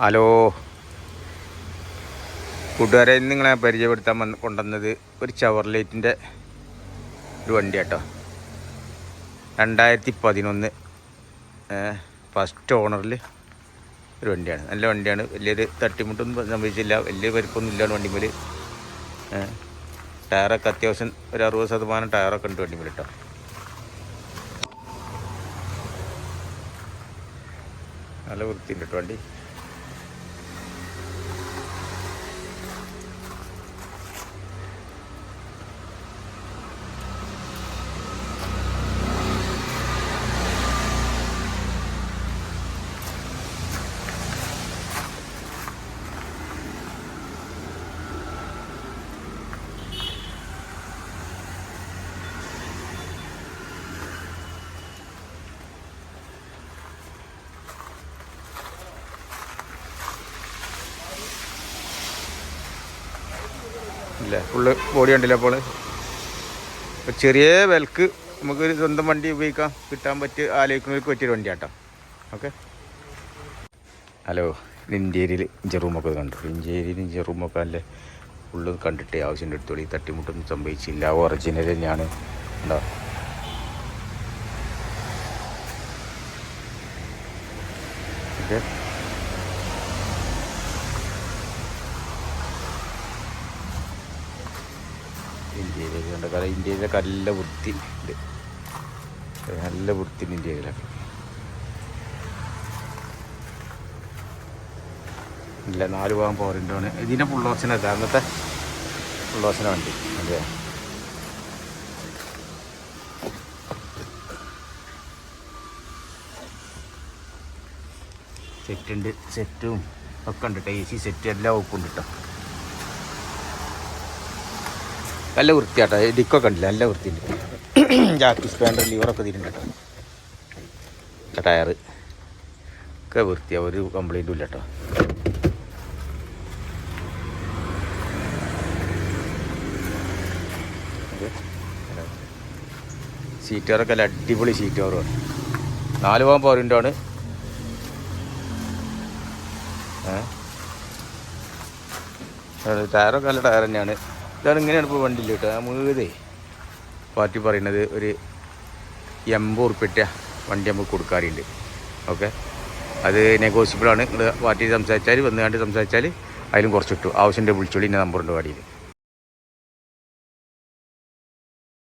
Hello. കൂട്ടുകാരെ നിങ്ങളെ പരിചയപ്പെടുത്താൻ വന്ന് കൊണ്ടുവന്നത് ഒരു ചവർലൈറ്റിന്റെ ഒരു വണ്ടി കേട്ടോ രണ്ടായിരത്തി പതിനൊന്ന് ഫസ്റ്റ് ഓണറിൽ ഒരു വണ്ടിയാണ്. നല്ല വണ്ടിയാണ്. വലിയൊരു തട്ടിമുട്ടൊന്നും സംഭവിച്ചില്ല. വലിയ പരിപ്പൊന്നും ഇല്ലാണ്ട് വണ്ടിമേൽ ടയറൊക്കെ അത്യാവശ്യം ഒരു അറുപത് ശതമാനം ടയറൊക്കെ ഉണ്ട് വണ്ടിമേൽ കേട്ടോ നല്ല വൃത്തിയുണ്ട് കേട്ടോ വണ്ടി. ഇല്ല? ഫുള്ള് ബോഡി ഉണ്ടല്ലോ അപ്പോൾ? ചെറിയ വിലക്ക് നമുക്കൊരു സ്വന്തം വണ്ടി ഉപയോഗിക്കാം. കിട്ടാൻ പറ്റിയ ആലോചിക്കുന്നവർക്ക് പറ്റിയൊരു വണ്ടി ആട്ടോ ഓക്കെ ഹലോ ഇഞ്ചേരിയിൽ ഇഞ്ചറൂമൊക്കെ കണ്ടു. ഇഞ്ചേരിയിൽ ഇഞ്ചറൂമൊക്കെ നല്ല ഫുള്ള് കണ്ടിട്ട് ആവശ്യന്റെ എടുത്തോളി. തട്ടിമുട്ടൊന്നും സംഭവിച്ചില്ല. ഒറിജിനൽ തന്നെയാണ്. ഉണ്ടോ ഓക്കെ ഇന്ത്യയിലേക്ക് കണ്ട കാരണം ഇന്ത്യയിലൊക്കെ നല്ല വൃത്തി ഉണ്ട്. നല്ല വൃത്തി ഇന്ത്യയിലൊക്കെ. ഇല്ല നാല് പോകാൻ പോരന്റാണ് ഇതിന്റെ അല്ല അന്നത്തെ ഓപ്ഷന വണ്ടി. അതെ സെറ്റുണ്ട്. സെറ്റും ഒക്കെ ഉണ്ട്. കേട്ടോ എ സി സെറ്റ് എല്ലാം ഒക്കെ ഉണ്ട് കേട്ടോ നല്ല വൃത്തിയാട്ടോ. ഡിക്കൊക്കെ ഉണ്ടല്ലോ നല്ല വൃത്തിയുണ്ട്. ജാക്കി സ്പാൻഡർ ലിവറൊക്കെ തിരിഞ്ഞിട്ടോ ടയറ് ഒക്കെ വൃത്തിയാണ് ഒരു കംപ്ലൈന്റും ഇല്ല കേട്ടോ. സീറ്റ് കവറൊക്കെ നല്ല അടിപൊളി സീറ്റ് കവറാണ് നാല് പോകാൻ പോരുണ്ടാണ് ടയറൊക്കെ നല്ല ടയർ തന്നെയാണ്. ഇതാണ് ഇങ്ങനെയാണ് ഇപ്പോൾ വണ്ടിയിൽ കേട്ടോ. നമുക്കതേ പാർട്ടി പറയുന്നത് ഒരു എൺപത് ഉറുപ്പിട്ട വണ്ടി നമുക്ക് കൊടുക്കാറുണ്ട്. ഓക്കെ? അത് നെഗോഷ്യബിളാണ് നിങ്ങൾ പാർട്ടി സംസാരിച്ചാൽ വന്ന് കണ്ട് സംസാരിച്ചാൽ അതിലും കുറച്ച് കിട്ടും. ആവശ്യമുണ്ട് വിളിച്ചോളി എന്റെ നമ്പറുണ്ട് പാടിയിൽ